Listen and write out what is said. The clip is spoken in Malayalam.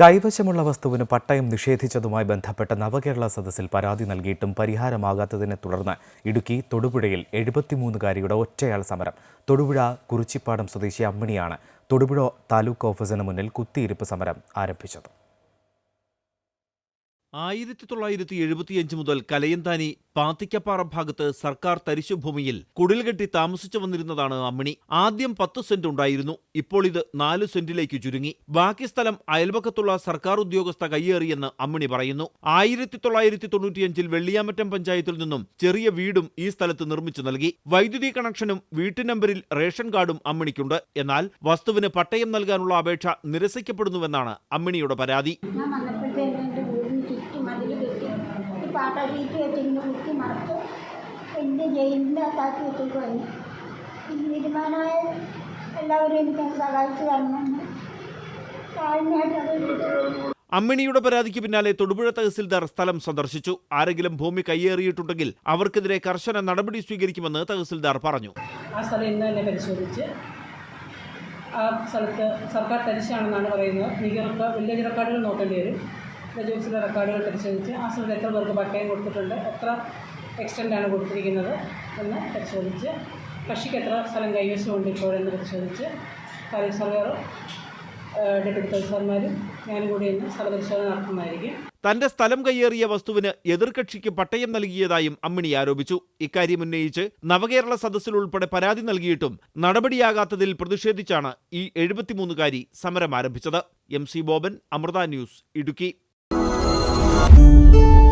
കൈവശമുള്ള വസ്തുവിന് പട്ടയം നിഷേധിച്ചതുമായി ബന്ധപ്പെട്ട നവകേരള സദസ്സിൽ പരാതി നൽകിയിട്ടും പരിഹാരമാകാത്തതിനെ തുടർന്ന് ഇടുക്കി തൊടുപുഴയിൽ എഴുപത്തിമൂന്നുകാരിയുടെ ഒറ്റയാൾ സമരം. തൊടുപുഴ കുറിച്ചിപ്പാടം സ്വദേശി അമ്മിണിയാണ്. തൊടുപുഴ താലൂക്ക് ഓഫീസിന് മുന്നിൽ കുത്തിയിരിപ്പ് സമരം ആരംഭിച്ചത്. ആയിരത്തി തൊള്ളായിരത്തി എഴുപത്തിയഞ്ച് മുതൽ കലയന്താനി പാത്തിക്കപ്പാറ ഭാഗത്ത് സർക്കാർ തരിശുഭൂമിയിൽ കുടിൽകെട്ടി താമസിച്ചു വന്നിരുന്നതാണ് അമ്മിണി. ആദ്യം പത്ത് സെന്റ് ഉണ്ടായിരുന്നു. ഇപ്പോൾ ഇത് നാല് സെന്റിലേക്ക് ചുരുങ്ങി. ബാക്കി സ്ഥലം അയൽപക്കത്തുള്ള സർക്കാർ ഉദ്യോഗസ്ഥ കയ്യേറിയെന്ന് അമ്മിണി പറയുന്നു. ആയിരത്തി തൊള്ളായിരത്തി തൊണ്ണൂറ്റിയഞ്ചിൽ വെള്ളിയാമറ്റം പഞ്ചായത്തിൽ നിന്നും ചെറിയ വീടും ഈ സ്ഥലത്ത് നിർമ്മിച്ചു നൽകി. വൈദ്യുതി കണക്ഷനും വീട്ടു നമ്പറിൽ റേഷൻ കാർഡും അമ്മിണിക്കുണ്ട്. എന്നാൽ വസ്തുവിന് പട്ടയം നൽകാനുള്ള അപേക്ഷ നിരസിക്കപ്പെടുന്നുവെന്നാണ് അമ്മിണിയുടെ പരാതി ഞാൻ വന്നപ്പോഴത്തേന് എന്റെ വീടിന് ചുറ്റും മതിൽ കെട്ടി പാട്ട ഷീറ്റ് വെച്ചിങ്ങനെ കുത്തി മറച്ച് എന്റെ ജയിലിന്റെ അകത്താക്കി വെച്ചേക്കുവായിരുന്നു ഈ തീരുമാനമായ എല്ലാവരും എനിക്ക് സഹായിച്ചു തരണമെന്ന് അമ്മിണിയുടെ പരാതിക്ക് പിന്നാലെ തൊടുപുഴ തഹസിൽദാർ സ്ഥലം സന്ദർശിച്ചു. ആരെങ്കിലും ഭൂമി കയ്യേറിയിട്ടുണ്ടെങ്കിൽ അവർക്കെതിരെ കർശന നടപടി സ്വീകരിക്കുമെന്ന് തഹസിൽദാർ പറഞ്ഞു. ആ സ്ഥലം ഇന്ന് തന്നെ പരിശോധിച്ച് ആ സ്ഥലത്ത് സർക്കാർ തരിശാണെന്നാണ് പറയുന്നത്. വലിയ വില്ലേജ് നോക്കേണ്ടി വരും. ഓഫീസിലെ റെക്കോർഡുകൾ പരിശോധിച്ച് ആ സമയത്ത് എത്ര പേർക്ക് പട്ടയം കൊടുത്തിട്ടുണ്ട് എത്ര എക്സ്റ്റന്റാണ് കൊടുത്തിരിക്കുന്നത് എന്ന് പരിശോധിച്ച് കക്ഷിക്ക് എത്ര സ്ഥലം കൈവശമുണ്ട് ഇപ്പോഴെന്ന് പരിശോധിച്ച് താലൂക്ക് സർവേറും ഡെപ്യൂട്ടി തഹസിൽദാർമാരും ഞാനും കൂടി ഇന്ന് സ്ഥലപരിശോധന നടത്തുന്നതായിരിക്കും. തന്റെ സ്ഥലം കയ്യേറിയ വസ്തുവിന് എതിർകക്ഷിക്ക് പട്ടയം നൽകിയതായും അമ്മിണി ആരോപിച്ചു. ഇക്കാര്യം ഉന്നയിച്ച് നവകേരള സദസ്സിൽ ഉൾപ്പെടെ പരാതി നൽകിയിട്ടും നടപടിയാകാത്തതിൽ പ്രതിഷേധിച്ചാണ് ഈ എഴുപത്തിമൂന്നുകാരി സമരം ആരംഭിച്ചത്. M C Boban Amrita news Idukki. Música